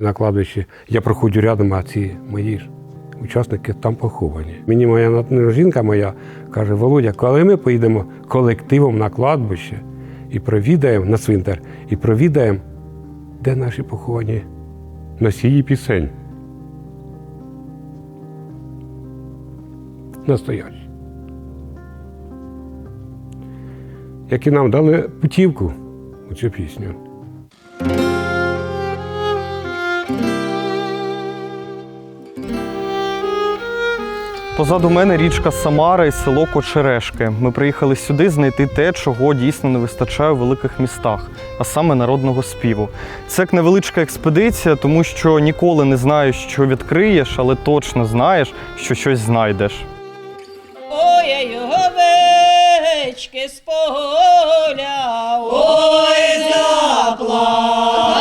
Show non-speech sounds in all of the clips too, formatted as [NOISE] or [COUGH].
На кладбищі я проходжу рядом, а ці мої ж учасники там поховані. Мені моя жінка моя каже: Володя, коли ми поїдемо колективом на кладбище і провідаємо на цвинтар, і провідаємо, де наші поховані носії пісень. Настоящі. Які нам дали путівку у цю пісню. Позаду мене річка Самара і село Кочерешки. Ми приїхали сюди знайти те, чого дійсно не вистачає у великих містах, а саме народного співу. Це як невеличка експедиція, тому що ніколи не знаєш, що відкриєш, але точно знаєш, що щось знайдеш. Ой, овечки з поля, ой, заплакала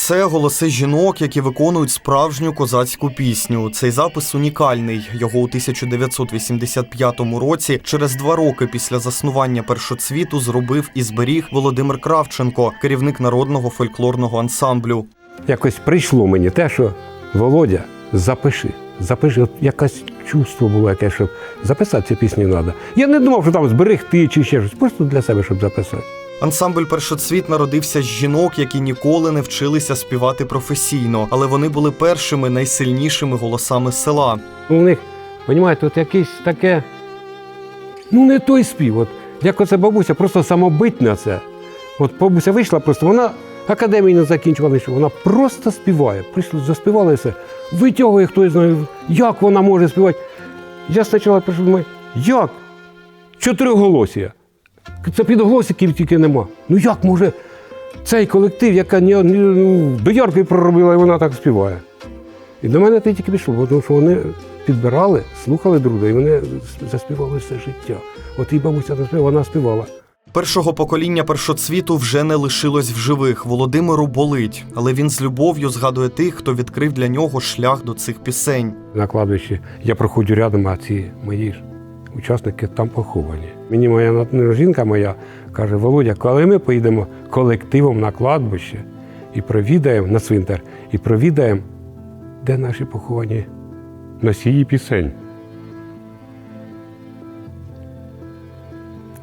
Це голоси жінок, які виконують справжню козацьку пісню. Цей запис унікальний. Його у 1985 році, через два роки після заснування першоцвіту, зробив і зберіг Володимир Кравченко, керівник народного фольклорного ансамблю. якось прийшло мені те, що Володя, запиши, запиши, от якесь чувство було яке, щоб записати ці пісні треба. Я не думав, що там зберегти чи ще щось, просто для себе, щоб записати. Ансамбль першоцвіт народився з жінок, які ніколи не вчилися співати професійно, але вони були першими найсильнішими голосами села. Ну, у них, розумієте, от якесь таке, ну не той спів. От, як оце бабуся, просто самобитна це. От бабуся вийшла просто, вона академію не закінчувала, нічого, вона просто співає. Прийшли, заспівали все, витягує хтось знає, як вона може співати. Я спочатку прийшов, думаю, як? Чотириголосія. Це підголосиків тільки нема. Ну як може цей колектив, яка ні, ні, ну, дояркою проробила, і вона так співає. І до мене це тільки пішло, тому що вони підбирали, слухали друга, і вони заспівали все життя. От і бабуся вона співала. Першого покоління першоцвіту вже не лишилось в живих. Володимиру болить, але він з любов'ю згадує тих, хто відкрив для нього шлях до цих пісень. На кладбищі я проходжу рядом, а ці мої ж учасники там поховані. Мені моя жінка моя каже: Володя, коли ми поїдемо колективом на кладбище і провідаємо на цвинтар, і провідаємо, де наші поховані носії пісень.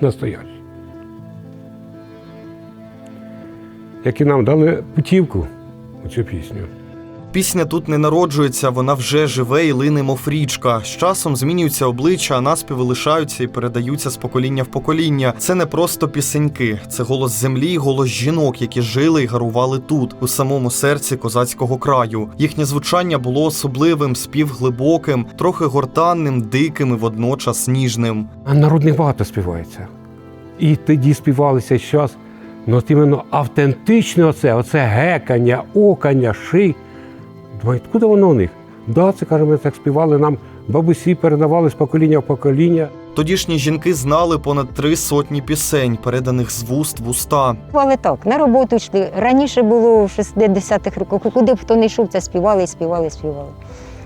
Настоящі. Які нам дали путівку у цю пісню. Пісня тут не народжується, вона вже живе і лине мов річка. З часом змінюються обличчя, а наспіви лишаються і передаються з покоління в покоління. Це не просто пісеньки, це голос землі, голос жінок, які жили і гарували тут, у самому серці козацького краю. Їхнє звучання було особливим, спів глибоким, трохи гортанним, диким і водночас ніжним. А народних багато співається. І тоді співалися зараз. Ну, іменно автентичне оце, оце гекання, окання, ши. Думаю, откуда воно у них? Да, це каже, ми так співали, нам бабусі передавали з покоління в покоління. Тодішні жінки знали понад три сотні пісень, переданих з вуст в уста. Співали так, на роботу йшли. Раніше було в 60-х роках, куди б хто не йшов, це співали, співали, і співали.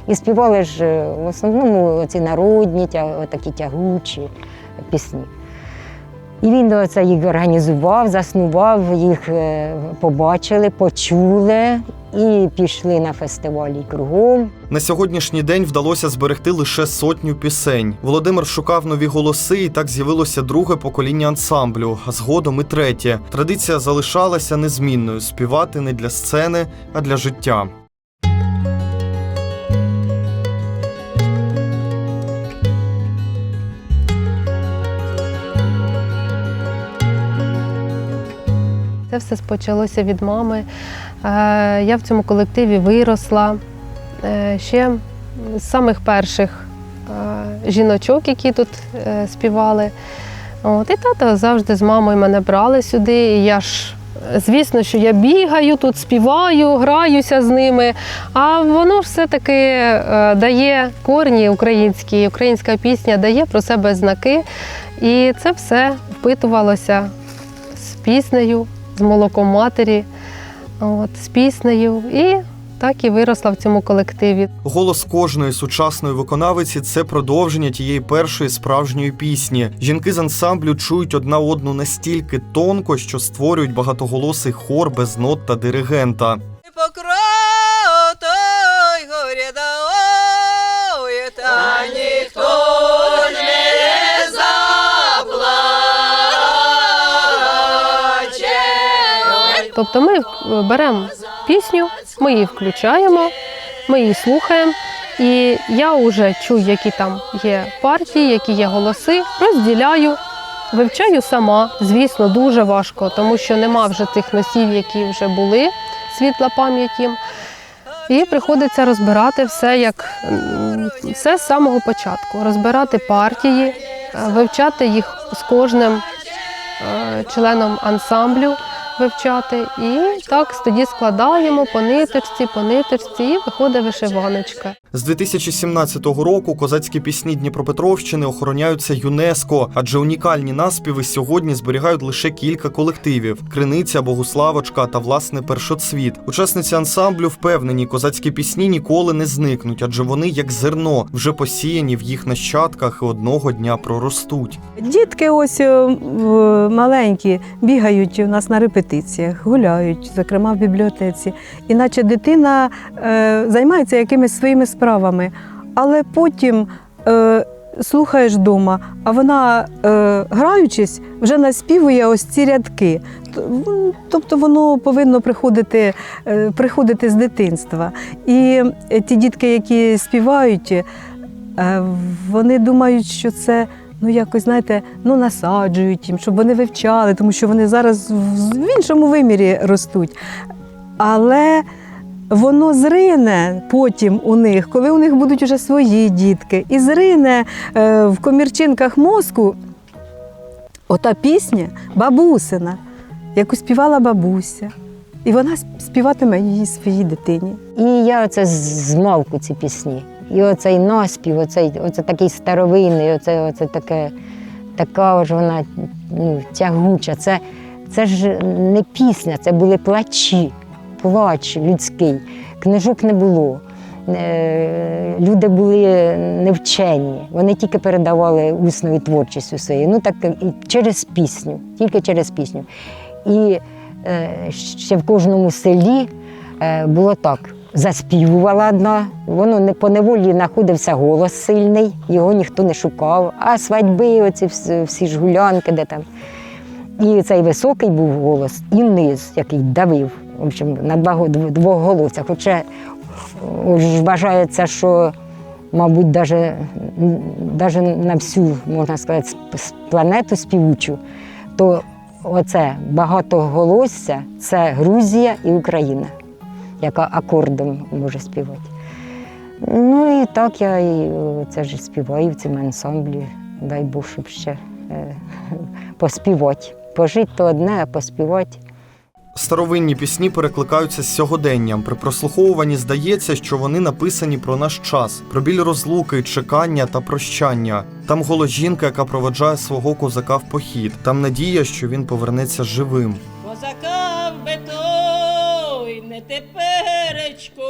І співали ж е, в основному ці народні, тя- такі тягучі пісні. І він це їх організував, заснував, їх е, побачили, почули і пішли на фестивалі кругом. На сьогоднішній день вдалося зберегти лише сотню пісень. Володимир шукав нові голоси, і так з'явилося друге покоління ансамблю, а згодом і третє. Традиція залишалася незмінною співати не для сцени, а для життя. Це все почалося від мами. Е, Я в цьому колективі виросла е, ще з самих перших е, жіночок, які тут співали. От, і тато завжди з мамою мене брали сюди. І я ж, звісно, що я бігаю тут, співаю, граюся з ними. А воно все-таки дає корні українські, українська пісня дає про себе знаки. І це все впитувалося з піснею, з молоком матері, от, з піснею. І так і виросла в цьому колективі. Голос кожної сучасної виконавиці це продовження тієї першої справжньої пісні. Жінки з ансамблю чують одна одну настільки тонко, що створюють багатоголосий хор без нот та диригента. Покров Тобто ми е, беремо пісню, ми її включаємо, ми її слухаємо. І я вже чую, які там є партії, які є голоси, розділяю, вивчаю сама. Звісно, дуже важко, тому що нема вже тих носів, які вже були, світла пам'ять їм. І приходиться розбирати все як все з самого початку. Розбирати партії, е, вивчати їх з кожним е, членом ансамблю вивчати. І так тоді складаємо по ниточці, по ниточці, і виходить вишиваночка. З 2017 року козацькі пісні Дніпропетровщини охороняються ЮНЕСКО, адже унікальні наспіви сьогодні зберігають лише кілька колективів: Криниця, Богуславочка та власне першоцвіт. Учасниці ансамблю впевнені, козацькі пісні ніколи не зникнуть, адже вони як зерно вже посіяні в їх нащадках і одного дня проростуть. Дітки ось е, маленькі бігають у нас на репетиціях, гуляють, зокрема в бібліотеці. Іначе дитина е, займається якимись своїми справами, але потім е, слухаєш вдома, а вона, е, граючись, вже наспівує ось ці рядки. Тобто воно повинно приходити, е, приходити з дитинства. І е, ті дітки, які співають, е, вони думають, що це ну якось знаєте, ну насаджують їм, щоб вони вивчали, тому що вони зараз в іншому вимірі ростуть. Але воно зрине потім у них, коли у них будуть вже свої дітки, і зрине е, в комірчинках мозку ота пісня бабусина, яку співала бабуся. І вона співатиме її своїй дитині. І я оце з- з ці пісні. І оцей наспів, оцей, оце такий старовинний, оце, оце таке, така ж вона ну, тягуча. Це, це ж не пісня, це були плачі, плач людський. Книжок не було. Е, Люди були невчені, вони тільки передавали усною творчістю своєю. Ну так і через пісню, тільки через пісню. І е, ще в кожному селі е, було так. Заспівувала одна, воно не по неволі знаходився голос сильний, його ніхто не шукав. А свадьби, оці всі, ж гулянки, де там. І цей високий був голос, і низ, який давив, в общем, на два, двох голосах. Хоча о, вважається, що, мабуть, м, даже на всю, можна сказати, планету співучу, то оце багатоголосся це Грузія і Україна, яка акордом може співати. Ну і так я і е, це ж співаю в цьому ансамблі. Дай Бог, щоб ще е, [LAUGHS] поспівати. Пожити то одне, а поспівати. Старовинні пісні перекликаються з сьогоденням. При прослуховуванні здається, що вони написані про наш час, про біль розлуки, чекання та прощання. Там голос жінки, яка проведжає свого козака в похід. Там надія, що він повернеться живим. Козака той не теперечко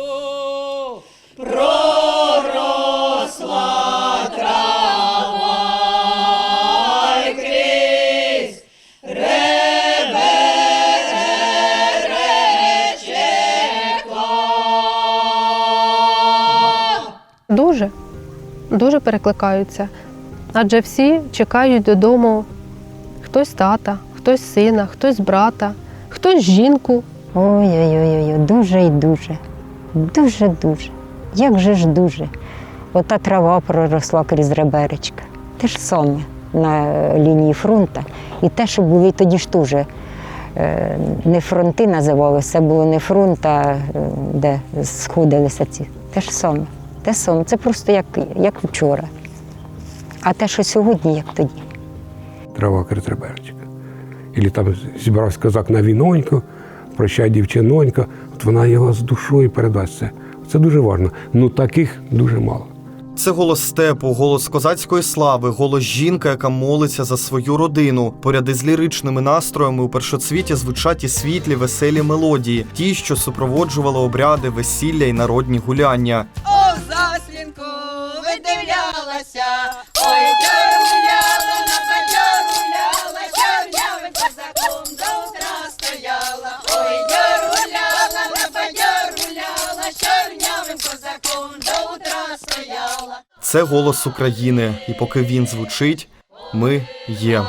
проросла трава й крізь реберечко. Дуже, дуже перекликаються. Адже всі чекають додому хтось тата, хтось сина, хтось брата, хтось жінку. Ой-ой-ой, дуже і дуже. Дуже-дуже. Як же ж дуже. Ота трава проросла крізь реберечка. Те ж саме на лінії фронту. І те, що були тоді ж теж е, не фронти називалися, це було не фронт, а е, де сходилися ці. Те ж саме. Те саме. Це просто як, як вчора. А те, що сьогодні, як тоді. Трава критреберчика. Ілі там зібрався козак на віноньку, прощай дівчинонька, от вона його з душою передасть це. Це дуже важливо. Ну таких дуже мало. Це голос степу, голос козацької слави, голос жінка, яка молиться за свою родину. Поряд із ліричними настроями у першоцвіті звучать і світлі веселі мелодії, ті, що супроводжували обряди, весілля і народні гуляння. О, заслінку видивлялася, ой, гуляла, Це голос України, і поки він звучить, ми є.